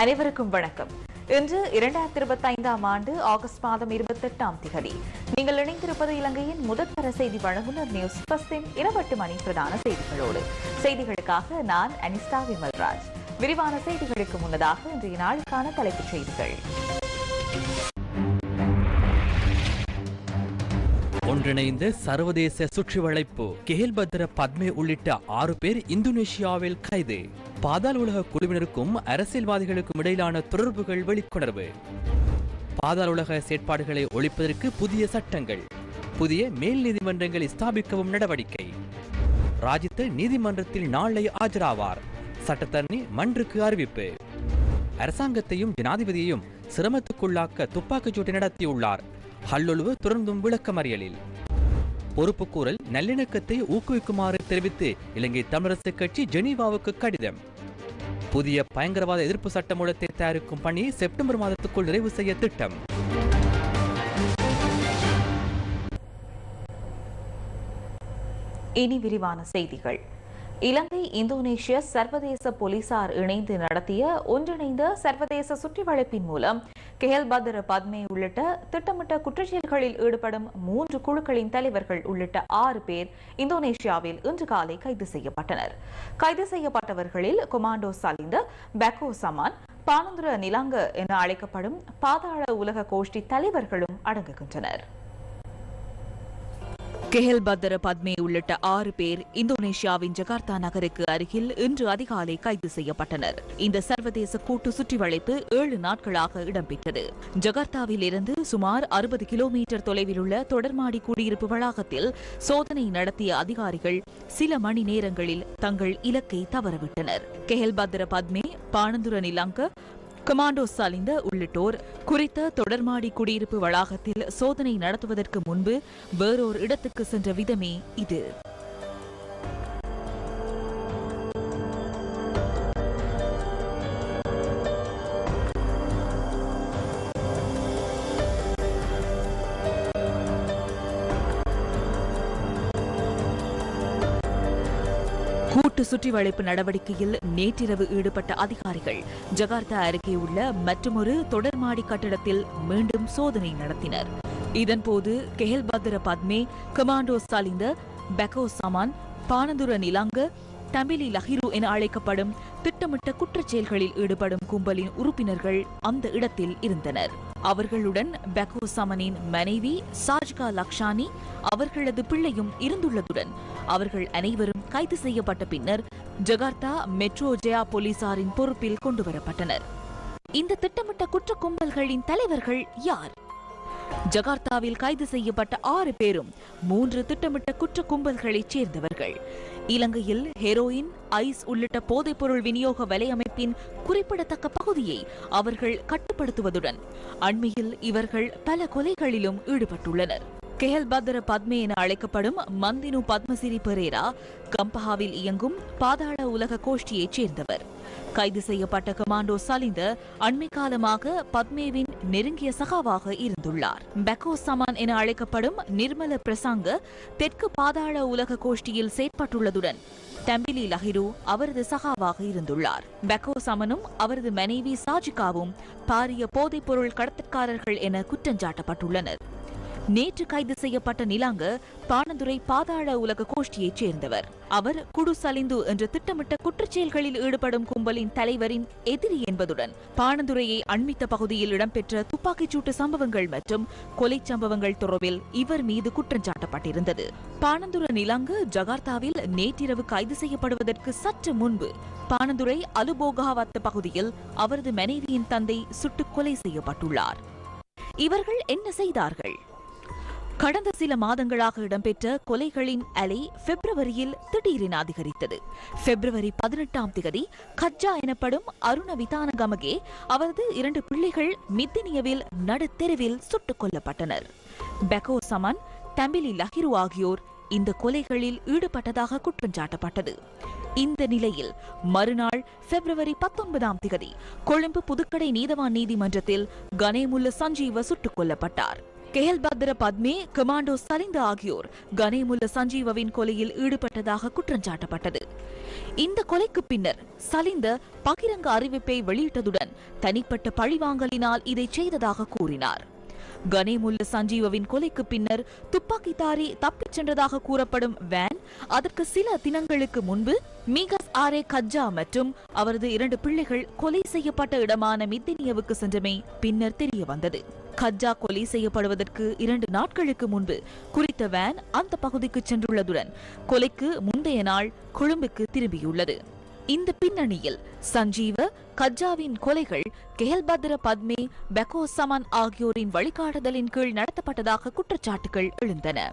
அனைவருக்கும் வணக்கம். இன்று இரண்டாயிரத்தி இருபத்தி ஐந்தாம் ஆண்டு ஆகஸ்ட் மாதம் இருபத்தி எட்டாம் திகதி. நீங்கள் இணைந்திருப்பது இலங்கையின் முதற்தர செய்தி வழங்குனர் நியூஸ் பஸ்டின் இரவட்டு மணி பிரதான செய்திகளோடு. செய்திகளுக்காக நான் அனிஸ்தா விமல்ராஜ். விரிவான செய்திகளுக்கு முன்னதாக இன்றைய நாளுக்கான தலைப்புச் செய்திகள். ஒன்றிணைந்த சர்வதேச சுற்றி வளைப்பு பத்மே உள்ளிட்ட ஆறு பேர் இந்தோனேஷியாவில் கைது. பாதாள உலக குழுவினருக்கும் அரசியல்வாதிகளுக்கும் இடையிலான தொடர்புகள் வெளிக்கொணர்வு பாதாள உலக செயற்பாடுகளை ஒழிப்பதற்கு புதிய சட்டங்கள் புதிய மேல் நீதிமன்றங்களை ஸ்தாபிக்கவும் நடவடிக்கை. ராஜித்த நீதிமன்றத்தில் நாளை ஆஜராவார் சட்டத்தரணி மன்றுக்கு அறிவிப்பு. அரசாங்கத்தையும் ஜனாதிபதியையும் சிரமத்துக்குள்ளாக்க துப்பாக்கிச்சூட்டை நடத்தியுள்ளார். ஹல்லொழுவு தொடர்ந்தும் விளக்கமறியலில். பொறுப்புக்கூறல் நல்லிணக்கத்தை ஊக்குவிக்குமாறு தெரிவித்து இலங்கை தமிழரசு கட்சி ஜெனீவாவுக்கு கடிதம். புதிய பயங்கரவாத எதிர்ப்பு சட்டமூலத்தை தயாரிக்கும் பணி செப்டம்பர் மாதத்துக்குள் நிறைவு செய்ய திட்டம். இனி விரிவான செய்திகள். இலங்கை இந்தோனேஷிய சர்வதேச போலீசார் இணைந்து நடத்திய ஒன்றிணைந்த சர்வதேச சுற்றிவளைப்பின் மூலம் கெஹல் பத்ர பத்மே உள்ளிட்ட திட்டமிட்ட குற்றச்செயல்களில் ஈடுபடும் மூன்று குழுக்களின் தலைவர்கள் உள்ளிட்ட ஆறு பேர் இந்தோனேஷியாவில் இன்று காலை கைது செய்யப்பட்டனர். கைது செய்யப்பட்டவர்களில் கொமாண்டோ சாலிந்த பெக்கோ சமான் பானந்துர நிலாங்க என அழைக்கப்படும் பாதாள உலக கோஷ்டி தலைவர்களும் அடங்குகின்றனர். கெஹல் பத்ர பத்மே உள்ளிட்ட ஆறு பேர் இந்தோனேஷியாவின் ஜகார்த்தா நகருக்கு அருகில் இன்று அதிகாலை கைது செய்யப்பட்டனர். இந்த சர்வதேச கூட்டு சுற்றிவளைப்பு ஏழு நாட்களாக இடம்பெற்றது. ஜகார்த்தாவில் இருந்து சுமார் அறுபது கிலோமீட்டர் தொலைவில் உள்ள தொடர்மாடி குடியிருப்பு வளாகத்தில் சோதனை நடத்திய அதிகாரிகள் சில மணி நேரங்களில் தங்கள் இலக்கை தவறவிட்டனர். கெஹல் பத்ர பத்மே பானந்துர நிலங்க கமாண்டோ சலிந்த உள்ளிட்டோர் குறித்த தொடர்மாடி குடியிருப்பு வளாகத்தில் சோதனை நடத்துவதற்கு முன்பு வேறோர் இடத்துக்கு சென்ற விதமே இது. சுற்றி சுற்றிவளைப்பு நடவடிக்கையில் நேற்றிரவு ஈடுபட்ட அதிகாரிகள் ஜகார்த்தா அருகே உள்ள மற்றொரு தொடர்மாடி கட்டடத்தில் மீண்டும் சோதனை நடத்தினர். இதன்போது கெஹல் பத்ர பத்மே கமாண்டோ சாலிந்த பெக்கோ சமான் பானதுர நிலாங்க தமிழி லஹிரு என அழைக்கப்படும் திட்டமிட்ட குற்றச்செயல்களில் ஈடுபடும் கும்பலின் உறுப்பினர்கள் அந்த இடத்தில் இருந்தனர். அவர்களுடன் பெக்கோ சமனின் மனைவி சாஜ்கா லக்ஷானி அவர்களது பிள்ளையும் இருந்துள்ளதுடன் அவர்கள் அனைவரும் கைது செய்யப்பட்ட பின்னர் ஜகார்த்தா மெட்ரோ ஜெயா போலீசாரின் பொறுப்பில் கொண்டுவரப்பட்டனர். இந்த திட்டமிட்ட குற்ற கும்பல்களின் தலைவர்கள் யார்? ஜகார்த்தாவில் கைது செய்யப்பட்ட ஆறு பேரும் மூன்று திட்டமிட்ட குற்ற கும்பல்களைச் சேர்ந்தவர்கள். இலங்கையில் ஹெரோயின் ஐஸ் உள்ளிட்ட போதைப்பொருள் விநியோக வலையமைப்பின் குறிப்பிடத்தக்க பகுதியை அவர்கள் கட்டுப்படுத்துவதுடன் அண்மையில் இவர்கள் பல கொலைகளிலும் ஈடுபட்டுள்ளனர். கெஹல் பத்ர பத்மே என அழைக்கப்படும் மந்தினு பத்மசிரி பெரேரா கம்பஹாவில் இயங்கும் பாதாள உலக கோஷ்டியைச் சேர்ந்தவர். கைது செய்யப்பட்ட கமாண்டோ சலிந்த அண்மை காலமாக பத்மேவின் நெருங்கிய சகாவாக இருந்துள்ளார். பெக்கோ சமான் என அழைக்கப்படும் நிர்மல பிரசாங்க தெற்கு பாதாள உலக கோஷ்டியில் செயற்பட்டுள்ளதுடன் தம்பிலி லஹிரு அவரது சகாவாக இருந்துள்ளார். பெக்கோ சமனும் அவரது மனைவி சாஜிகாவும் பாரிய போதைப்பொருள் கடத்தற்காரர்கள் என குற்றஞ்சாட்டப்பட்டுள்ளனர். நேற்று கைது செய்யப்பட்ட நிலாங்க பானதுரை பாதாள உலக கோஷ்டியைச் சேர்ந்தவர். அவர் குடு சலிந்து என்ற திட்டமிட்ட குற்றச்செயல்களில் ஈடுபடும் கும்பலின் தலைவரின் எதிரி என்பதுடன் பானதுரையை அண்மித்த பகுதியில் இடம்பெற்ற துப்பாக்கிச்சூட்டு சம்பவங்கள் மற்றும் கொலை சம்பவங்கள் தொடர்பில் இவர் மீது குற்றஞ்சாட்டப்பட்டிருந்தது பானந்துர நிலாங்கு ஜகார்த்தாவில் நேற்றிரவு கைது செய்யப்படுவதற்கு சற்று முன்பு பானதுரை அலுபோகாவத்த பகுதியில் அவரது மனைவியின் தந்தை சுட்டுக் கொலை செய்யப்பட்டுள்ளார். இவர்கள் என்ன செய்தார்கள்? கடந்த சில மாதங்களாக இடம்பெற்ற கொலைகளின் அலை பிப்ரவரியில் திடீரென அதிகரித்தது. பிப்ரவரி பதினெட்டாம் திகதி கஜ்ஜா எனப்படும் அருண விதானகமகே அவரது இரண்டு பிள்ளைகள் மித்தினியவில் நடுத்தெருவில் சுட்டுக் கொல்லப்பட்டனர். பெகோ சமன் தம்பிலி லஹிரு ஆகியோர் இந்த கொலைகளில் ஈடுபட்டதாக குற்றஞ்சாட்டப்பட்டது இந்த நிலையில் மறுநாள் பிப்ரவரி பத்தொன்பதாம் திகதி கொழும்பு புதுக்கடை நீதவான் நீதிமன்றத்தில் கணேமுல்ல சஞ்சீவ சுட்டுக் கொல்லப்பட்டார். கெஹல் பத்ர பத்மே கமாண்டோ சலிந்த ஆகியோர் கனேமுல்ல சஞ்சீவவின் கொலையில் ஈடுபட்டதாக குற்றஞ்சாட்டப்பட்டது இந்த கொலைக்கு பின்னர் சலிந்த பகிரங்க அறிவிப்பை வெளியிட்டதுடன் தனிப்பட்ட பழிவாங்கலினால் இதை செய்ததாக கூறினார். கனேமுல்ல சஞ்சீவவின் கொலைக்கு பின்னர் துப்பாக்கிதாரி தப்பிச் சென்றதாக கூறப்படும் வேன் அதற்கு சில தினங்களுக்கு முன்பு மீகஸ் ஆரே கஜ்ஜா மற்றும் அவரது இரண்டு பிள்ளைகள் கொலை செய்யப்பட்ட இடமான மித்தினியவுக்கு சென்றமை பின்னர் தெரிய வந்தது. கஜ்ஜா கொலை செய்யப்படுவதற்கு இரண்டு நாட்களுக்கு முன்பு குறித்த வேன் அந்த பகுதிக்கு சென்றுள்ளதுடன் கொலைக்கு முந்தைய நாள் கொழும்புக்கு திரும்பியுள்ளது. இந்த பின்னணியில் சஞ்சீவ கஜ்ஜாவின் கொலைகள் கெஹல்பத்ர பத்மே பெகோ சமன் ஆகியோரின் வழிகாட்டுதலின் கீழ் நடத்தப்பட்டதாக குற்றச்சாட்டுகள் எழுந்தன.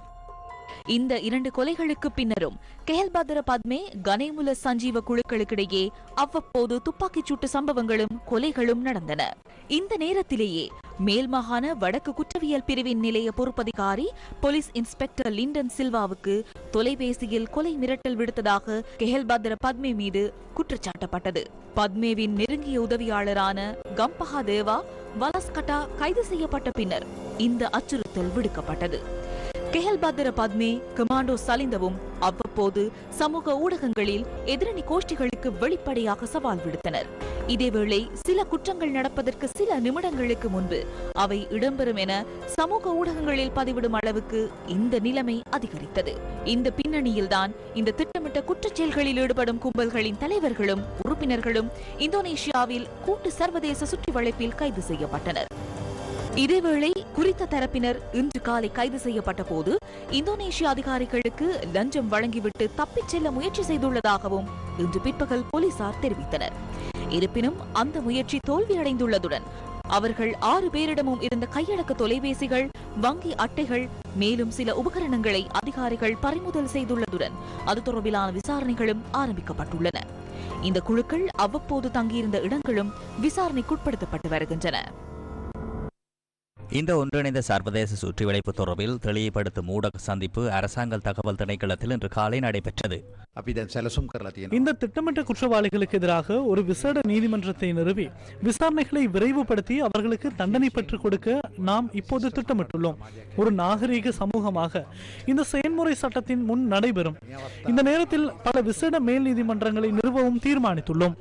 இந்த இரண்டு கொலைகளுக்கு பின்னரும் கெஹல்பத்ர பத்மே கனேமுல சஞ்சீவ குழுக்களுக்கிடையே அவ்வப்போது துப்பாக்கிச் சூட்டு சம்பவங்களும் கொலைகளும் நடந்தன. இந்த நேரத்திலேயே மேல் மாகாண வடக்கு குற்றவியல் பிரிவின் நிலைய பொறுப்பதிகாரி போலீஸ் இன்ஸ்பெக்டர் லிண்டன் சில்வாவுக்கு தொலைபேசியில் கொலை மிரட்டல் விடுத்ததாக கெஹல்பத்ர பத்மே மீது குற்றச்சாட்டப்பட்டது. பத்மேவின் நெருங்கிய உதவியாளரான கம்பஹா தேவா வலஸ்கட்டா கைது செய்யப்பட்ட பின்னர் இந்த அச்சுறுத்தல் விடுக்கப்பட்டது. கெஹல் கெஹல்பத்ர பத்மே கமாண்டோ சலிந்தவும் அவ்வப்போது சமூக ஊடகங்களில் எதிரணி கோஷ்டிகளுக்கு வெளிப்படையாக சவால் விடுத்தனர். இதேவேளை சில குற்றங்கள் நடப்பதற்கு சில நிமிடங்களுக்கு முன்பு அவை இடம்பெறும் என சமூக ஊடகங்களில் பதிவிடும் அளவுக்கு இந்த நிலைமை அதிகரித்தது. இந்த பின்னணியில்தான் இந்த திட்டமிட்ட குற்றச்செயல்களில் ஈடுபடும் கும்பல்களின் தலைவர்களும் உறுப்பினர்களும் இந்தோனேஷியாவில் கூட்டு சர்வதேச சுற்றி வளைப்பில் கைது செய்யப்பட்டனர். இதேவேளை குறித்த தரப்பினர் இன்று காலை கைது செய்யப்பட்ட போது இந்தோனேஷிய அதிகாரிகளுக்கு லஞ்சம் வழங்கிவிட்டு தப்பிச் செல்ல முயற்சி செய்துள்ளதாகவும் இன்று பிற்பகல் போலீசார் தெரிவித்தனர். இருப்பினும் அந்த முயற்சி தோல்வியடைந்துள்ளதுடன் அவர்கள் ஆறு பேரிடமும் இருந்த கையடக்க தொலைபேசிகள் வங்கி அட்டைகள் மேலும் சில உபகரணங்களை அதிகாரிகள் பறிமுதல் செய்துள்ளதுடன் அது தொடர்பிலான விசாரணைகளும் ஆரம்பிக்கப்பட்டுள்ளன. இந்த குழுக்கள் அவ்வப்போது தங்கியிருந்த இடங்களும் விசாரணைக்குட்படுத்தப்பட்டு வருகின்றன. இந்த ஒன்றிணைந்த சர்வதேச சுற்றி வளைப்பு தொடர்பில் தெளிவுபடுத்தும் ஊடக சந்திப்பு அரசாங்க தகவல் திணைக்களத்தில் இன்று காலை நடைபெற்றது. இந்த திட்டமிட்ட குற்றவாளிகளுக்கு எதிராக ஒரு விசேட நீதிமன்றத்தை நிறுவி விசாரணைகளை விரைவுபடுத்தி அவர்களுக்கு தண்டனை பெற்றுக் கொடுக்க நாம் இப்போது திட்டமிட்டுள்ளோம். ஒரு நாகரீக சமூகமாக இந்த செயல்முறை சட்டத்தின் முன் நடைபெறும். இந்த நேரத்தில் பல விசேட மேல் நீதிமன்றங்களை நிறுவவும் தீர்மானித்துள்ளோம்.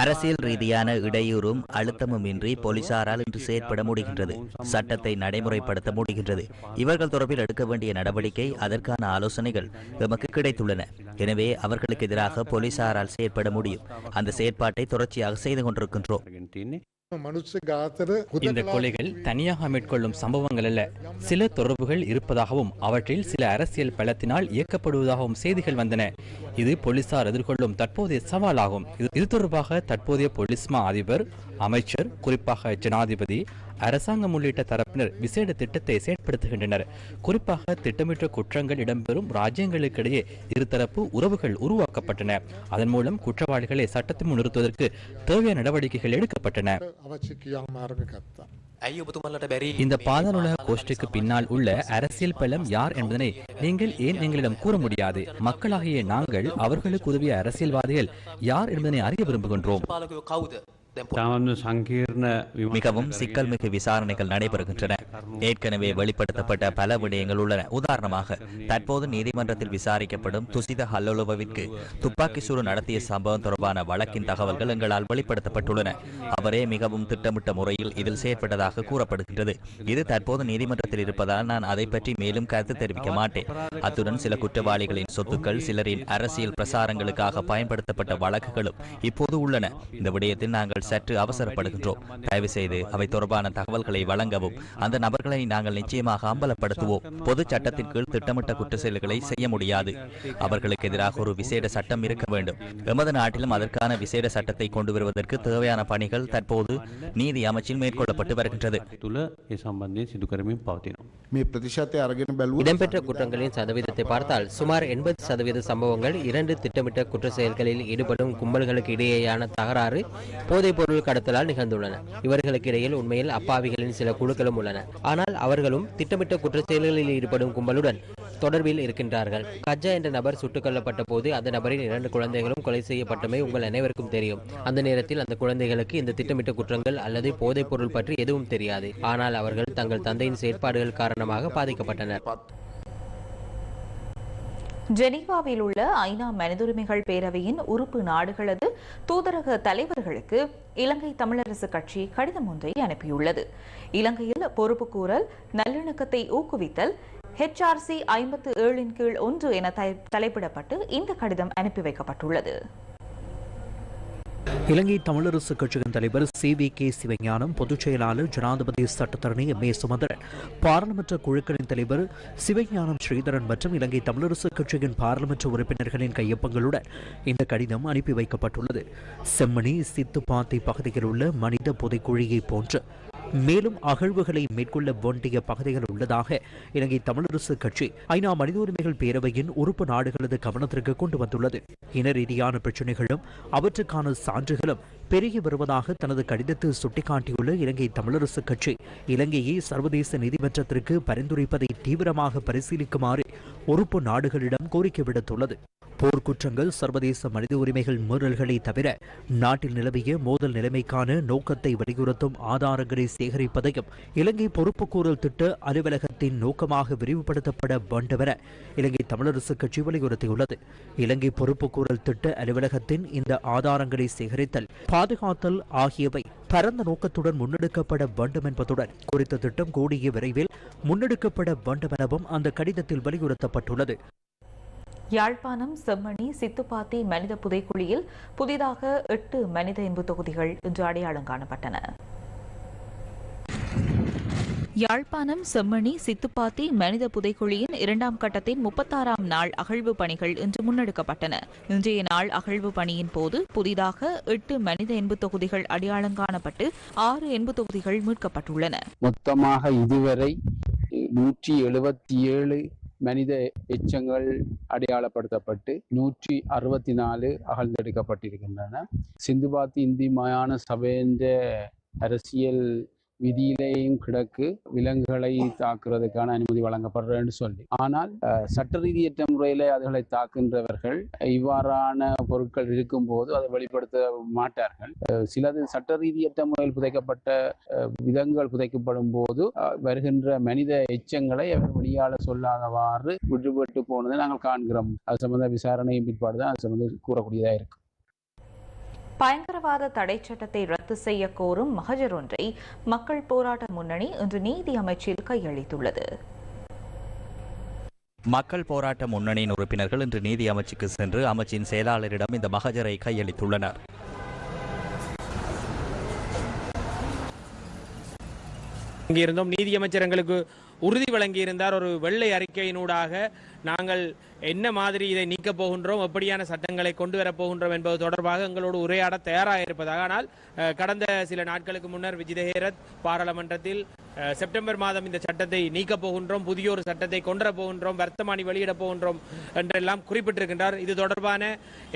அரசியல் ரீதியான இடையூறும் அழுத்தமும் இன்றி போலீசாரால் இன்று செயற்பட முடிகின்றது. சட்டத்தை நடைமுறைப்படுத்த முடிகின்றது. இவர்கள் தொடர்பில் எடுக்க வேண்டிய நடவடிக்கை அதற்கான ஆலோசனைகள் எமக்கு கிடைத்துள்ளன. எனவே அவர்களுக்கு எதிராக போலீசாரால் செயற்பட முடியும். அந்த செயற்பாட்டை தொடர்ச்சியாக செய்து கொண்டிருக்கின்றோம். இந்த கொலைகள் தனியாக மேற்கொள்ளும் சம்பவங்கள் அல்ல. சில தொடர்புகள் இருப்பதாகவும் அவற்றில் சில அரசியல் பலத்தினால் இயக்கப்படுவதாகவும் செய்திகள் வந்தன. இது போலீசார் எதிர்கொள்ளும் தற்போதைய சவாலாகும். இது தொடர்பாக தற்போதைய போலீஸ்மா அதிபர் அமைச்சர் குறிப்பாக ஜனாதிபதி அரசாங்கம் உள்ளிட்ட தரப்பினர் விசேட திட்டத்தை செயற்படுத்துகின்றனர். குறிப்பாக திட்டமிட்ட குற்றங்கள் இடம்பெறும் ராஜ்யங்களுக்கிடையே இருதரப்பு உறவுகள் உருவாக்கப்பட்டன. அதன் மூலம் குற்றவாளிகளை சட்டத்தின் முன் நிறுத்துவதற்கு நடவடிக்கைகள் எடுக்கப்பட்டன. இந்த பாதாளுலக கோஷ்டிக்கு பின்னால் உள்ள அரசியல் பலம் யார் என்பதனை நீங்கள் ஏன் எங்களிடம் கூற முடியாது? மக்களாகிய நாங்கள் அவர்களுக்கு உதவிய அரசியல்வாதிகள் யார் என்பதனை அறிய விரும்புகின்றோம். மிகவும் சிக்கல் மிகு விசாரணைகள் நடைபெறுகின்றன. ஏற்கனவே வெளிப்படுத்தப்பட்ட பல விடயங்கள் உள்ளன. உதாரணமாக தற்போது நீதிமன்றத்தில் விசாரிக்கப்படும் துசித ஹல்லோலோவிற்கு துப்பாக்கி சூடு நடத்திய சம்பவம் தொடர்பான வழக்கின் தகவல்கள் எங்களால் வெளிப்படுத்தப்பட்டுள்ளன. அவரே மிகவும் திட்டமிட்ட முறையில் இதில் செயற்பட்டதாக கூறப்படுகின்றது. இது தற்போது நீதிமன்றத்தில் இருப்பதால் நான் அதை பற்றி மேலும் கருத்து தெரிவிக்க மாட்டேன். அத்துடன் சில குற்றவாளிகளின் சொத்துக்கள் சிலரின் அரசியல் பிரசாரங்களுக்காக பயன்படுத்தப்பட்ட வழக்குகளும் இப்போது உள்ளன. இந்த விடயத்தில் நாங்கள் சற்று அவசரப்படுகின்றோம். தயவு செய்து அவை தொடர்பான தகவல்களை வழங்கவும் அந்த நபர்களை நாங்கள் நிச்சயமாக அம்பலப்படுத்துவோம். பொது சட்டத்தின் கீழ் திட்டமிட்ட குற்ற செயல்களை செய்ய முடியாது. அவர்களுக்கு எதிராக ஒரு விசேட சட்டம் இருக்க வேண்டும். எமது நாட்டிலும் அதற்கான விசேட சட்டத்தை கொண்டு வருவதற்கு தேவையான பணிகள் தற்போது நீதி அமைச்சில் மேற்கொள்ளப்பட்டு வருகின்றது. இடம்பெற்ற குற்றங்களின் சதவீதத்தை பார்த்தால் சுமார் எண்பது சதவீத சம்பவங்கள் இரண்டு திட்டமிட்ட குற்ற செயல்களில் ஈடுபடும் கும்பல்களுக்கு இடையேயான தகராறு போதை போதைப் பொருள் கடத்தலால் நிகழ்ந்துள்ளன. இவர்களுக்கு இடையில் உண்மையில் அப்பாவிகளின் சில குழுக்களும் உள்ளன. ஆனால் அவர்களும் திட்டமிட்ட குற்ற செயல்களில் ஈடுபடும் கும்பலுடன் தொடர்பில் இருக்கின்றார்கள். கஜா என்ற நபர் சுட்டுக் கொல்லப்பட்ட போது அந்த நபரின் இரண்டு குழந்தைகளும் கொலை செய்யப்பட்டமை உங்கள் அனைவருக்கும் தெரியும். அந்த நேரத்தில் அந்த குழந்தைகளுக்கு இந்த திட்டமிட்ட குற்றங்கள் அல்லது போதைப் பொருள் பற்றி எதுவும் தெரியாது. ஆனால் அவர்கள் தங்கள் தந்தையின் செயற்பாடுகள் காரணமாக பாதிக்கப்பட்டனர். ஜெனீவாவில் உள்ள ஐநா மனிதுரிமைகள் பேரவையின் உறுப்பு நாடுகளது தூதரக தலைவர்களுக்கு இலங்கை தமிழரசு கட்சி கடிதம் ஒன்றை அனுப்பியுள்ளது. இலங்கையில் பொறுப்புக்கூறல் நல்லிணக்கத்தை ஊக்குவித்தல் ஹெச்ஆர்சி ஐம்பத்து ஏழின் கீழ் ஒன்று என தலைப்பிடப்பட்டு இந்த கடிதம் அனுப்பி வைக்கப்பட்டுள்ளது. இலங்கை தமிழரசு கட்சியின் தலைவர் சி வி கே சிவஞானம் பொதுச் செயலாளர் ஜனாதிபதி சட்டத்தரணி எம். ஏ. சுமந்திரன் பாராளுமன்ற குழுக்களின் தலைவர் சிவஞானம் ஸ்ரீதரன் மற்றும் இலங்கை தமிழரசு கட்சியின் பாராளுமன்ற உறுப்பினர்களின் கையொப்பங்களுடன் இந்த கடிதம் அனுப்பி வைக்கப்பட்டுள்ளது. செம்மணி சித்துப்பாத்தி பகுதியில் உள்ள மனித புதைக்குழியை போன்று மேலும் அகழ்வுகளை மேற்கொள்ள வேண்டிய பகுதிகள் உள்ளதாக இலங்கை தமிழரசு கட்சி ஐநா மனித உரிமைகள் பேரவையின் உறுப்பு நாடுகளது கவனத்திற்கு கொண்டு வந்துள்ளது. இன ரீதியான பிரச்சினைகளும் அவற்றுக்கான சான்றுகளும் பெருகி வருவதாக தனது கடிதத்தில் சுட்டிக்காட்டியுள்ள இலங்கை தமிழரசு கட்சி இலங்கையை சர்வதேச நீதிமன்றத்திற்கு பரிந்துரைப்பதை தீவிரமாக பரிசீலிக்குமாறு உறுப்பு நாடுகளிடம் கோரிக்கை விடுத்துள்ளது. போர்க்குற்றங்கள் சர்வதேச மனித உரிமைகள் மீறல்களை தவிர நாட்டில் நிலவிய மோதல் நிலைமைக்கான நோக்கத்தை வலியுறுத்தும் ஆதாரங்களை சேகரிப்பதையும் இலங்கை பொறுப்புக்கூறல் திட்ட அலுவலகத்தின் நோக்கமாக விரிவுபடுத்தப்பட வேண்டுமென இலங்கை தமிழரசு கட்சி வலியுறுத்தியுள்ளது. இலங்கை பொறுப்புக்கூறல் திட்ட அலுவலகத்தின் இந்த ஆதாரங்களை சேகரித்தல் பாதுகாத்தல் ஆகியவை பரந்த நோக்கத்துடன் முன்னெடுக்கப்பட வேண்டும் என்பதுடன் குறித்த திட்டம் கூடிய விரைவில் முன்னெடுக்கப்பட வேண்டும் எனவும் அந்த கடிதத்தில் வலியுறுத்தப்பட்டுள்ளது. யாழ்ப்பாணம் செம்மணி சித்துப்பாத்தி மனித புதைக்குழியில் புதிதாக எட்டு மனித எம்பு தொகுதிகள் இன்று அடையாளம் காணப்பட்டன. யாழ்ப்பாணம் செம்மணி சித்துப்பாத்தி மனித புதைக்குழியின் இரண்டாம் கட்டத்தின் முப்பத்தாறாம் நாள் அகழ்வு பணிகள் இன்று முன்னெடுக்கப்பட்டன. இன்றைய நாள் அகழ்வு பணியின் போது புதிதாக எட்டு மனித எண்பு தொகுதிகள் அடையாளம் காணப்பட்டு ஆறு எண்பு தொகுதிகள் மீட்கப்பட்டுள்ளன. மொத்தமாக இதுவரை நூற்றி எழுபத்தி ஏழு மனித எச்சங்கள் அடையாளப்படுத்தப்பட்டு நூற்றி அறுபத்தி நாலு அகழ்ந்தெடுக்கப்பட்டிருக்கின்றன. சிந்துபாத் இந்தி மயான சபைன்ற அரசியல் விதியிலேயும் கிடக்கு விலங்குகளை தாக்குறதுக்கான அனுமதி வழங்கப்படுறேன்னு சொல்லி. ஆனால் சட்ட ரீதியற்ற முறையில் அதுகளை தாக்குகின்றவர்கள் இவ்வாறான பொருட்கள் இருக்கும் போது அதை வெளிப்படுத்த மாட்டார்கள். சிலது சட்ட ரீதியற்ற முறையில் புதைக்கப்பட்ட அஹ், விலங்குகள் புதைக்கப்படும் போது அஹ், வருகின்ற மனித எச்சங்களை அவர் வெளியால சொல்லாதவாறு விடுபட்டு போனதை நாங்கள் காண்கிறோம். அது சம்பந்த விசாரணையின் பிற்பாடு தான் அது சம்பந்த கூறக்கூடியதாக இருக்கு. பயங்கரவாத தடை சட்டத்தை ரத்து செய்ய கோரும் மகஜர் ஒன்றை மக்கள் போராட்ட முன்னணி இன்று நீதி அமைச்சில் கையளித்துள்ளது. மக்கள் போராட்ட முன்னணியின் உறுப்பினர்கள் இன்று நீதி அமைச்சுக்கு சென்று அமைச்சின் செயலாளரிடம் இந்த மகஜரை கையளித்துள்ளனர். இங்கே இருந்தோம் நீதியமைச்சர் எங்களுக்கு உறுதி வழங்கியிருந்தார். ஒரு வெள்ளை அறிக்கையினூடாக நாங்கள் என்ன மாதிரி இதை நீக்கப் போகின்றோம் எப்படியான சட்டங்களை கொண்டு வரப் போகின்றோம் என்பது தொடர்பாக எங்களோடு உரையாட தயாராக இருப்பதாக. ஆனால் கடந்த சில நாட்களுக்கு முன்னர் விஜிதஹேரத் பாராளுமன்றத்தில் செப்டம்பர் மாதம் இந்த சட்டத்தை நீக்கப் போகின்றோம் புதிய ஒரு சட்டத்தை கொண்டு போகின்றோம் வர்த்தமானி வெளியிடப் போகின்றோம் என்றெல்லாம் குறிப்பிட்டிருக்கின்றார். இது தொடர்பான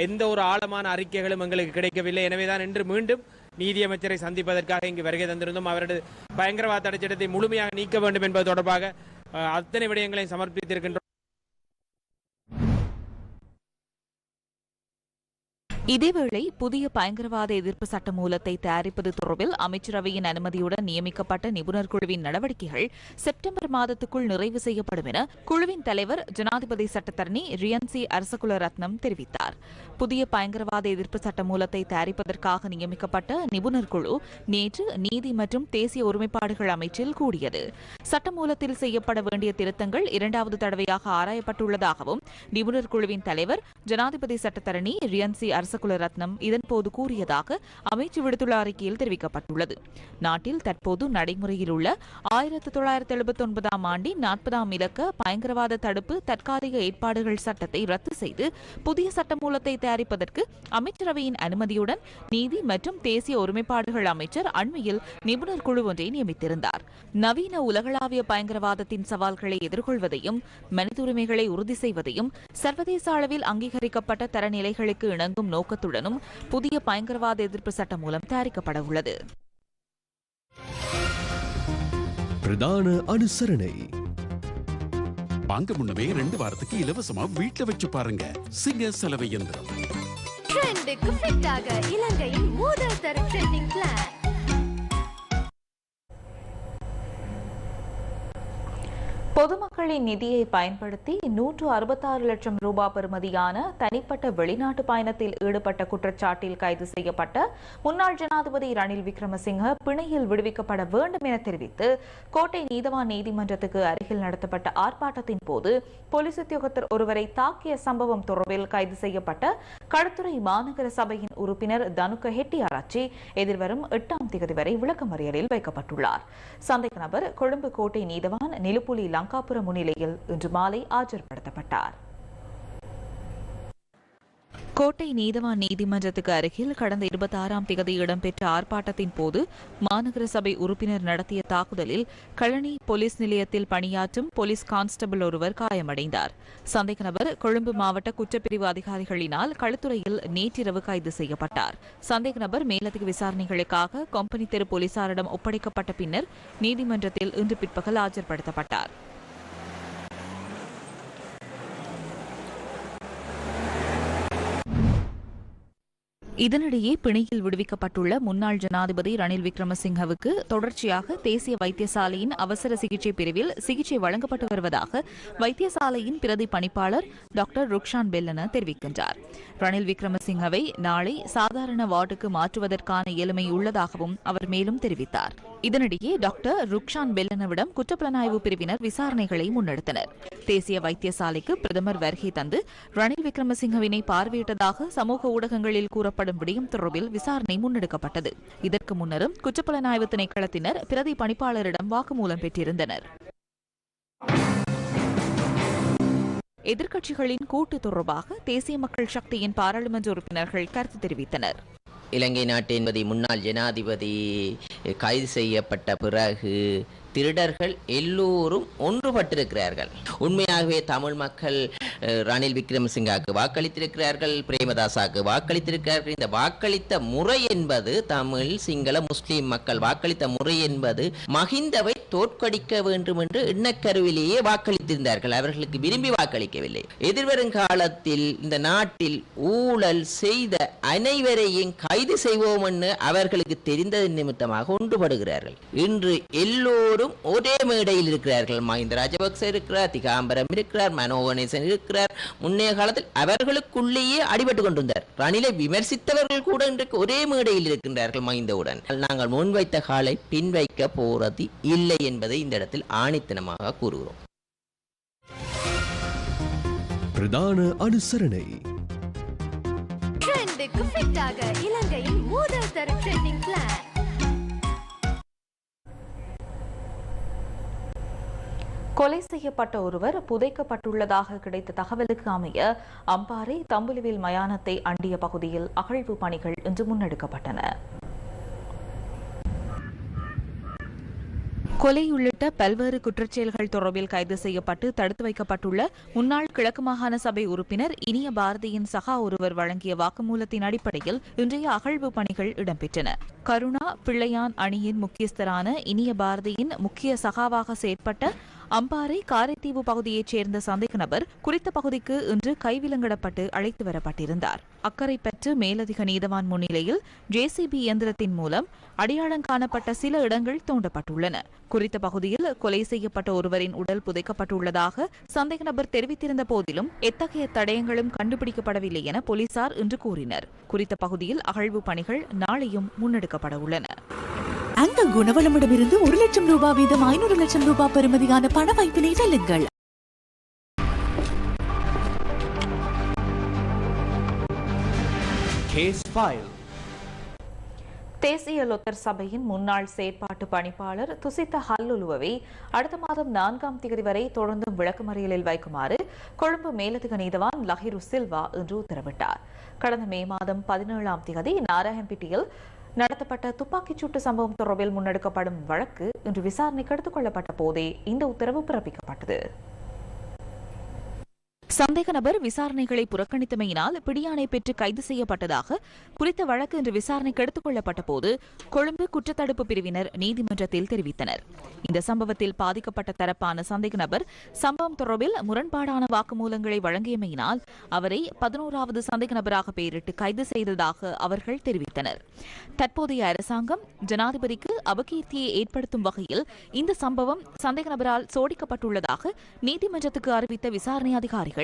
எந்த ஒரு ஆழமான அறிக்கைகளும் எங்களுக்கு கிடைக்கவில்லை. எனவேதான் இன்று மீண்டும் நீதியமைச்சரை சந்திப்பதற்காக இங்கு வருகை தந்திருந்தோம். அவரது பயங்கரவாத தடை சட்டத்தை முழுமையாக நீக்க வேண்டும் என்பது தொடர்பாக அத்தனை விடயங்களையும் சமர்ப்பித்திருக்கின்றோம். இதேவேளை புதிய பயங்கரவாத எதிர்ப்பு சட்ட மூலத்தை தயாரிப்பது தொடர்பில் அமைச்சரவையின் அனுமதியுடன் நியமிக்கப்பட்ட நிபுணர் குழுவின் நடவடிக்கைகள் செப்டம்பர் மாதத்துக்குள் நிறைவு செய்யப்படும் என குழுவின் தலைவர் ஜனாதிபதி சட்டத்தரணி ரியன்சி அரசகுல ரத்னம் தெரிவித்தார். புதிய பயங்கரவாத எதிர்ப்பு சட்ட மூலத்தை தயாரிப்பதற்காக நியமிக்கப்பட்ட நிபுணர் குழு நேற்று நீதி மற்றும் தேசிய ஒருமைப்பாடுகள் அமைச்சில் கூடியது. சட்டமூலத்தில் செய்யப்பட வேண்டிய திருத்தங்கள் இரண்டாவது தடவையாக ஆராயப்பட்டுள்ளதாகவும் நிபுணர் குழுவின் தலைவர் ஜனாதிபதி சட்டத்தரணி ரியன்சி அரசகுல ரத்னம் இதன்போது கூறியதாக அமைச்சு விடுத்துள்ள அறிக்கையில் தெரிவிக்கப்பட்டுள்ளது. நாட்டில் தற்போது நடைமுறையில் உள்ள ஆயிரத்தி தொள்ளாயிரத்தி எழுபத்தி ஒன்பதாம் ஆண்டின் நாற்பதாம் இலக்க பயங்கரவாத தடுப்பு தற்காலிக ஏற்பாடுகள் சட்டத்தை ரத்து செய்து புதிய சட்டமூலத்தை தயாரிப்பதற்கு அமைச்சரவையின் அனுமதியுடன் நீதி மற்றும் தேசிய ஒருமைப்பாடுகள் அமைச்சர் அண்மையில் நிபுணர் குழு ஒன்றை நியமித்திருந்தார். நவீன உலகளாவிய பயங்கரவாதத்தின் சவால்களை எதிர்கொள்வதையும் மனித உரிமைகளை உறுதி செய்வதையும் சர்வதேச அளவில் அங்கீகரிக்கப்பட்ட தரநிலைகளுக்கு இணங்கும் நோக்கம் நோக்கத்துடனும் புதிய பயங்கரவாத எதிர்ப்பு சட்டம் மூலம் தயாரிக்கப்பட உள்ளது பிரதான அனுசரணை. வாங்க முன்னமே ரெண்டு வாரத்துக்கு இலவசமா வீட்ல வச்சு பாருங்க. சிங்க சலவை எந்திரம் ட்ரெண்டுக்கு ஃபிட் ஆக இலங்கையின் முதல் தர ட்ரெண்டிங் பிளான் பொதுமக்களின் நிதியை பயன்படுத்தி நூற்று அறுபத்தாறு லட்சம் ரூபாய் பெறுமதியான தனிப்பட்ட வெளிநாட்டு பயணத்தில் ஈடுபட்ட குற்றச்சாட்டில் கைது செய்யப்பட்ட முன்னாள் ஜனாதிபதி ரணில் விக்ரமசிங்க பிணையில் விடுவிக்கப்பட வேண்டும் என தெரிவித்து கோட்டை நீதவான் நீதிமன்றத்துக்கு அருகில் நடத்தப்பட்ட ஆர்ப்பாட்டத்தின் போது போலீஸ் உத்தியோகத்தர் ஒருவரை தாக்கிய சம்பவம் தொடர்பில் கைது செய்யப்பட்ட களுத்துறை மாநகர சபையின் உறுப்பினர் தனுக்க ஹெட்டி ஆராய்ச்சி எதிர்வரும் எட்டாம் தேதி வரை விளக்கமறியலில் வைக்கப்பட்டுள்ளார். சந்தேக நபர் கொழும்பு கோட்டை நீதவான் நிலுப்புலி லங்காபுரம் முன்னிலையில் இன்று மாலை ஆஜர்படுத்தப்பட்டார். கோட்டை நீதவான் நீதிமன்றத்துக்கு அருகில் கடந்த இருபத்தி ஆறாம் தேதி இடம்பெற்ற ஆர்ப்பாட்டத்தின் போது மாநகர சபை உறுப்பினர் நடத்திய தாக்குதலில் கழனி போலீஸ் நிலையத்தில் பணியாற்றும் போலீஸ் கான்ஸ்டபிள் ஒருவர் காயமடைந்தார். சந்தேக நபர் கொழும்பு மாவட்ட குற்றப்பிரிவு அதிகாரிகளினால் களுத்துறையில் நேற்றிரவு கைது செய்யப்பட்டார். சந்தேக நபர் மேலதிக விசாரணைகளுக்காக கொம்பனி தெரு போலீசாரிடம் ஒப்படைக்கப்பட்ட பின்னர் நீதிமன்றத்தில் இன்று பிற்பகல் ஆஜர்படுத்தப்பட்டார். இதனிடையே பிணையில் விடுவிக்கப்பட்டுள்ள முன்னாள் ஜனாதிபதி ரணில் விக்ரமசிங்கவுக்கு தொடர்ச்சியாக தேசிய வைத்தியசாலையின் அவசர சிகிச்சை பிரிவில் சிகிச்சை வழங்கப்பட்டு வருவதாக வைத்தியசாலையின் பிரதி பணிப்பாளர் டாக்டர் ருக்ஷான் பெல்லன தெரிவிக்கின்றார். ரணில் விக்ரமசிங்கவை நாளை சாதாரண வார்டுக்கு மாற்றுவதற்கான இயலுமை உள்ளதாகவும் அவர் மேலும் தெரிவித்தார். இதனிடையே டாக்டர் ருக்ஷான் பெல்லனவிடம் குற்றப்புலனாய்வு பிரிவினர் விசாரணைகளை முன்னெடுத்தனர். தேசிய வைத்தியசாலைக்கு பிரதமர் வருகை தந்து ரணில் விக்ரமசிங்கவினை பார்வையிட்டதாக சமூக ஊடகங்களில் எனப்படும் விடயம் தொடர்பில் விசாரணை முன்னெடுக்கப்பட்டது. இதற்கு முன்னரும் குற்றப்புலனாய்வு திணைக்களத்தினர் பிரதி பணிப்பாளரிடம் வாக்குமூலம் பெற்றிருந்தனர். எதிர்க்கட்சிகளின் கூட்டு தொடர்பாக தேசிய மக்கள் சக்தியின் பாராளுமன்ற உறுப்பினர்கள் கருத்து தெரிவித்தனர். இலங்கை நாட்டின் முன்னாள் ஜனாதிபதி கைது செய்யப்பட்ட பிறகு திருடர்கள் எல்லோரும் ஒன்றுபட்டிருக்கிறார்கள். உண்மையாகவே தமிழ் மக்கள் ரணில் விக்ரமசிங்காக்கு வாக்களித்திருக்கிறார்கள் பிரேமதாசாக்கு வாக்களித்திருக்கிறார்கள். இந்த வாக்களித்த முறை என்பது தமிழ் சிங்கள முஸ்லிம் மக்கள் வாக்களித்த முறை என்பது மஹிந்தவை தோற்கடிக்க வேண்டும் என்று எண்ணக்கருவிலேயே வாக்களித்திருந்தார்கள். அவர்களுக்கு விரும்பி வாக்களிக்கவில்லை. எதிர்வரும் காலத்தில் இந்த நாட்டில் ஊழல் செய்த அனைவரையும் கைது செய்வோம் என்று அவர்களுக்கு தெரிந்தது நிமித்தமாக ஒன்றுபடுகிறார்கள் இன்று எல்லோரும் ஒரே மேடையில் இருக்கிறார்கள். மஹிந்த ராஜபக்ச இருக்கிறார் திகாம்பரம் இருக்கிறார் மனோகணேசன் இருக்கிறார். இருக்கிறார் முன்னைய காலத்தில் அவர்களுக்குள்ளேயே அடிபட்டு கொண்டிருந்தார். ரணிலை விமர்சித்தவர்கள் கூட இன்றைக்கு ஒரே மேடையில் இருக்கின்றார்கள் மஹிந்தவுடன் நாங்கள் முன்வைத்த காலை பின்வைக்க போறது இல்லை என்பதை இந்த இடத்தில் ஆணித்தனமாக கூறுகிறோம். பிரதான அனுசரணை. இலங்கையின் முதல் தர ட்ரெண்டிங் பிளான் கொலை செய்யப்பட்ட ஒருவர் புதைக்கப்பட்டுள்ளதாக கிடைத்த தகவலுக்கு அமைய அம்பாறை தம்புலுவில் மயானத்தை அண்டிய பகுதியில் அகழ்வு பணிகள் இன்று முன்னெடுக்கப்பட்டன. கொலை உள்ளிட்ட பல்வேறு குற்றச்செயல்கள் தொடர்பில் கைது செய்யப்பட்டு தடுத்து வைக்கப்பட்டுள்ள முன்னாள் கிழக்கு மாகாண சபை உறுப்பினர் இனிய பாரதியின் சகா ஒருவர் வழங்கிய வாக்குமூலத்தின் அடிப்படையில் இன்றைய அகழ்வு பணிகள் இடம்பெற்றன. கருணா பிள்ளையான் அணியின் முக்கியஸ்தரான இனிய பாரதியின் முக்கிய சகாவாக செயற்பட்ட அம்பாறை காரைத்தீவு பகுதியைச் சேர்ந்த சந்தேக நபர் குறித்த பகுதிக்கு இன்று கைவிலங்கிடப்பட்டு அழைத்து வரப்பட்டிருந்தார். அக்கறை பெற்று மேலதிக நீதவான் முன்னிலையில் ஜேசிபி இயந்திரத்தின் மூலம் அடையாளம் காணப்பட்ட சில இடங்கள் தோண்டப்பட்டுள்ளன. குறித்த பகுதியில் கொலை செய்யப்பட்ட ஒருவரின் உடல் புதைக்கப்பட்டுள்ளதாக சந்தேக நபர் தெரிவித்திருந்த போதிலும் எத்தகைய தடயங்களும் கண்டுபிடிக்கப்படவில்லை என போலீசார் இன்று கூறினர். குறித்த பகுதியில் அகழ்வு பணிகள் நாளையும் முன்னெடுக்கப்பட உள்ளன. அந்த குணவளமிடமிருந்து ஒரு லட்சம் ரூபாய் வீதம் ஐநூறு லட்சம் ரூபாய் பெறுமதியான பண வாய்ப்பினை வெல்லுங்கள் கேஸ் ஃபைல் தேசிய லொத்தர் சபையின் முன்னாள் செயற்பாட்டு பணிப்பாளர் துசித்த ஹல்லுலுவை அடுத்த மாதம் நான்காம் தேதி வரை தொடர்ந்தும் விளக்கமறியலில் வைக்குமாறு கொழும்பு மேலதிக நீதவான் லஹிரு சில்வா இன்று உத்தரவிட்டார். கடந்த மே மாதம் பதினேழாம் தேதி நாராயணப்பேட்டையில் நடத்தப்பட்ட துப்பாக்கிச்சூட்டு சம்பவம் தொடர்பில் முன்னெடுக்கப்படும் வழக்கு இன்று விசாரணைக்கு எடுத்துக் கொள்ளப்பட்ட போதே இந்த உத்தரவு பிறப்பிக்கப்பட்டது. சந்தேக நபர் விசாரணைகளை புறக்கணித்தமையினால் பிடியாணை பெற்று கைது செய்யப்பட்டதாக குறித்த வழக்கு இன்று விசாரணைக்கு எடுத்துக் கொள்ளப்பட்ட போது கொழும்பு குற்றத்தடுப்பு பிரிவினர் நீதிமன்றத்தில் தெரிவித்தனர். இந்த சம்பவத்தில் பாதிக்கப்பட்ட தரப்பான சந்தேக நபர் சம்பவம் தொடர்பில் முரண்பாடான வாக்குமூலங்களை வழங்கியமையினால் அவரை பதினோராவது சந்தேக நபராக பெயரிட்டு கைது செய்ததாக அவர்கள் தெரிவித்தனர். தற்போதைய அரசாங்கம் ஜனாதிபதிக்கு அபகீர்த்தியை ஏற்படுத்தும் வகையில் இந்த சம்பவம் சந்தேக நபரால் சோடிக்கப்பட்டுள்ளதாக நீதிமன்றத்துக்கு அறிவித்த விசாரணை அதிகாரிகள்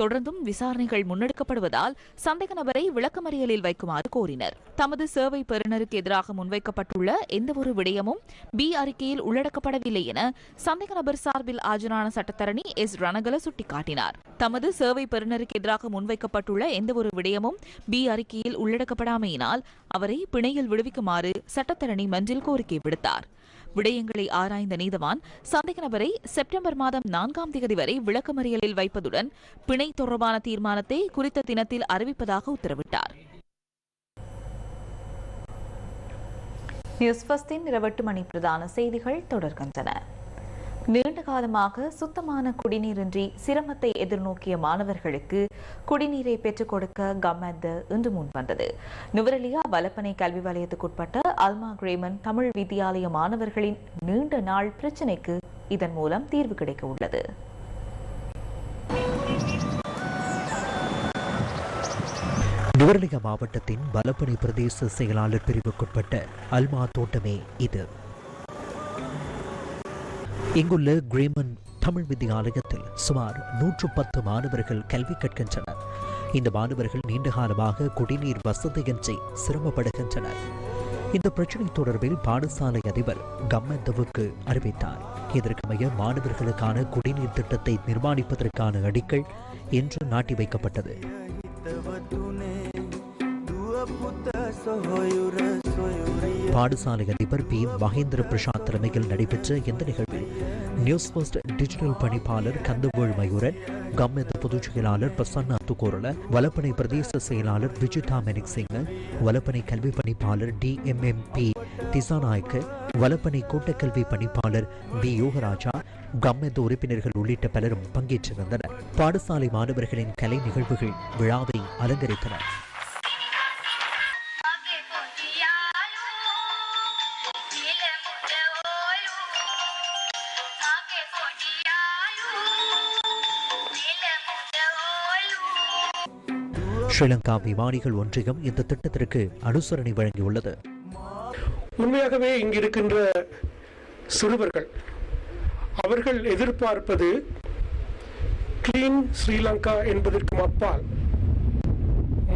தொடர்ந்தும் விசாரணைகள் முன்னெடுக்கப்படுவதால் சந்தேக நபரை விளக்கமறியலில் வைக்குமாறு கோரினர். தமது சேவை பெறுநருக்கு எதிராக முன்வைக்கப்பட்டுள்ள எந்தவொரு விடயமும் பி அறிக்கையில் உள்ளடக்கப்படவில்லை என சந்தேக நபர் சார்பில் ஆஜரான சட்டத்தரணி எஸ் ரணகல சுட்டிக்காட்டினார். தமது சேவை பெறுநருக்கு எதிராக முன்வைக்கப்பட்டுள்ள எந்தவொரு விடயமும் பி அறிக்கையில் உள்ளடக்கப்படாமையினால் அவரை பிணையில் விடுவிக்குமாறு சட்டத்தரணி மன்றில் கோரிக்கை விடுத்தார். விடயங்களை ஆராய்ந்த நீதவான் சந்தேக நபரை செப்டம்பர் மாதம் நான்காம் தேதி வரை விளக்கமறியலில் வைப்பதுடன் பிணை தொடர்பான தீர்மானத்தை குறித்த தினத்தில் அறிவிப்பதாக உத்தரவிட்டார். நியூஸ் பஸ்டின் இரவெட்டு மணி பிரதான செய்திகள் தொடர்கின்றன. நீண்ட காலமாக சுத்தமான குடிநீரின்றி சிரமத்தை எதிர்நோக்கிய மாணவர்களுக்கு குடிநீரை பெற்றுக் கொடுக்க கம்மத் இன்று முன்வந்தது நுவரெலியா வலப்பனை கல்வி வலயத்துக்குட்பட்ட அல்மா கிரேமன் தமிழ் வித்தியாலய மாணவர்களின் நீண்ட நாள் பிரச்சினைக்கு இதன் மூலம் தீர்வு கிடைக்க உள்ளது. நுவரெலியா மாவட்டத்தின் வலப்பனை பிரதேச செயலாளர் பிரிவுக்குட்பட்ட அல்மா தோட்டமே இது. இங்குள்ள கிரேமன் தமிழ் வித்தியாலயத்தில் சுமார் நூற்று பத்து மாணவர்கள் கல்வி கற்கின்றனர். இந்த மாணவர்கள் நீண்ட காலமாக குடிநீர் வசதியின்றி சிரமப்படுகின்றனர். இந்த பிரச்சினை தொடர்பில் பாடசாலை அதிபர் கம்மந்தவுக்கு அறிவித்தார். இதற்கமைய மாணவர்களுக்கான குடிநீர் திட்டத்தை நிர்மாணிப்பதற்கான அடிக்கல் இன்று நாட்டி வைக்கப்பட்டது. பாடசாலை அதிபர் பி மகேந்திர பிரசாத் தலைமையில் நடைபெற்ற இந்த நிகழ்ச்சி நியூஸ் ஃபர்ஸ்ட் டிஜிட்டல் பணிப்பாளர் கந்தவேள் மயூரன் கம்மெத் பொதுச் செயலாளர் பிரசன்னா துகோரல வலப்பனை பிரதேச செயலாளர் விஜிதா மெனிக் சிங் வலப்பனை கல்வி பணிப்பாளர் D M M P Dissanayake Walapane கூட்டக்கல்வி பணிப்பாளர் பி யோகராஜா கம்மெத் உறுப்பினர்கள் உள்ளிட்ட பலரும் பங்கேற்றிருந்தனர். பாடசாலை மாணவர்களின் கலை நிகழ்வுகள் விழாவை அலங்கரித்தனர். ஸ்ரீலங்கா விமானிகள் ஒன்றியம் இந்த திட்டத்திற்கு அனுசரணை வழங்கியுள்ளது. உண்மையாகவே இங்கிருக்கின்ற சிறுவர்கள் அவர்கள் எதிர்பார்ப்பது கிளீன் ஸ்ரீலங்கா என்பதற்கும் அப்பால்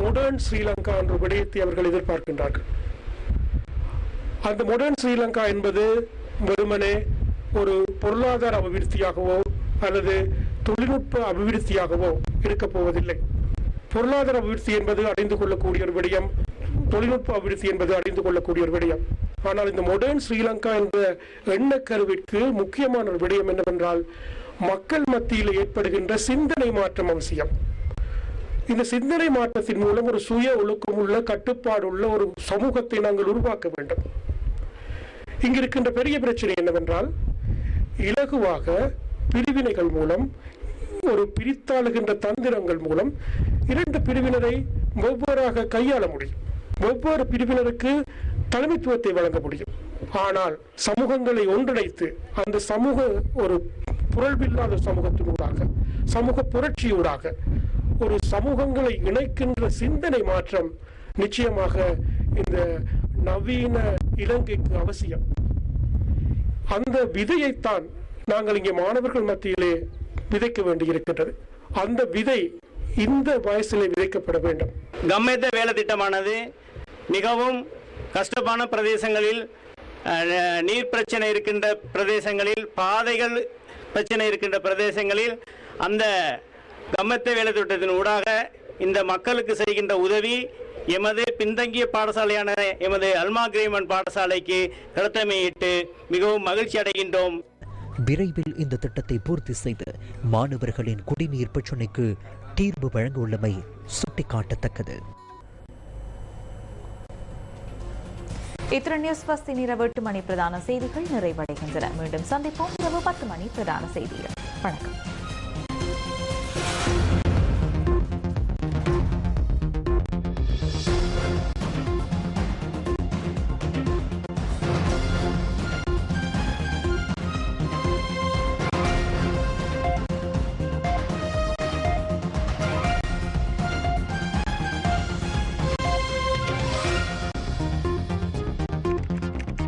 மொடர்ன் ஸ்ரீலங்கா என்ற விடயத்தை அவர்கள் எதிர்பார்க்கின்றார்கள். அந்த மொடர்ன் ஸ்ரீலங்கா என்பது வெறுமனே ஒரு பொருளாதார அபிவிருத்தியாகவோ அல்லது தொழில்நுட்ப அபிவிருத்தியாகவோ இருக்கப் போவதில்லை. பொருளாதார வீழ்ச்சி என்பது அடைந்து கொள்ளக்கூடிய ஒரு விடயம். தொழில்நுட்ப அபிவிருத்தி என்பது அறிந்து கொள்ளக்கூடிய ஒரு விடயம். ஆனால் இந்த மொடர்ன் ஸ்ரீலங்கா என்ற எண்ணக்கருவிற்கு முக்கியமான ஒரு விடயம் என்னவென்றால் மக்கள் மத்தியில் ஏற்படுகின்ற சிந்தனை மாற்றம் அவசியம். இந்த சிந்தனை மாற்றத்தின் மூலம் ஒரு சுய ஒழுக்கம் உள்ள கட்டுப்பாடு உள்ள ஒரு சமூகத்தை நாங்கள் உருவாக்க வேண்டும். இங்கு இருக்கின்ற பெரிய பிரச்சனை என்னவென்றால் இலகுவாக பிரிவினைகள் மூலம் ஒரு பிரித்தாளுகின்ற தந்திரங்கள் மூலம் இரண்டு பிரிவினரை வெவ்வேறாக கையாள முடியும். ஒவ்வொரு பிரிவினருக்கு தலைமைத்துவத்தை வழங்க முடியும். ஆனால் சமூகங்களை ஒன்றிணைத்து அந்த சமூக ஒரு புரள்வில்லாத சமூகத்தினூடாக சமூக புரட்சியூடாக ஒரு சமூகங்களை இணைக்கின்ற சிந்தனை மாற்றம் நிச்சயமாக இந்த நவீன இலங்கைக்கு அவசியம். அந்த விதையைத்தான் நாங்கள் இங்கே மாணவர்கள் மத்தியிலே விதைக்க வேண்டியிருக்கின்றது. அந்த விதை இந்த வயசிலே விதைக்கப்பட வேண்டும். கம்மெத்த வேலை திட்டமானது மிகவும் கஷ்டமான பிரதேசங்களில் நீர் பிரச்சனை இருக்கின்ற பிரதேசங்களில் பாதைகள் பிரச்சனை இருக்கின்ற பிரதேசங்களில் அந்த கம்மத்த வேலை திட்டத்தின் ஊடாக இந்த மக்களுக்கு செய்கின்ற உதவி எமது பின்தங்கிய பாடசாலையான எமது அல்மா கிரேமன் பாடசாலைக்கு கடத்தமையிட்டு மிகவும் மகிழ்ச்சி அடைகின்றோம். விரைவில் இந்த திட்டத்தை பூர்த்தி செய்து மாணவர்களின் குடிநீர் பிரச்சினைக்கு தீர்வு வழங்க உள்ளமை சுட்டிக்காட்டத்தக்கது. இத்துடன் நியூஸ் பஸ்தின் இரவு எட்டு மணி பிரதான செய்திகள் நிறைவடைகின்றன. மீண்டும் சந்திப்போம் இரவு பத்து மணி பிரதான செய்திகள். வணக்கம்.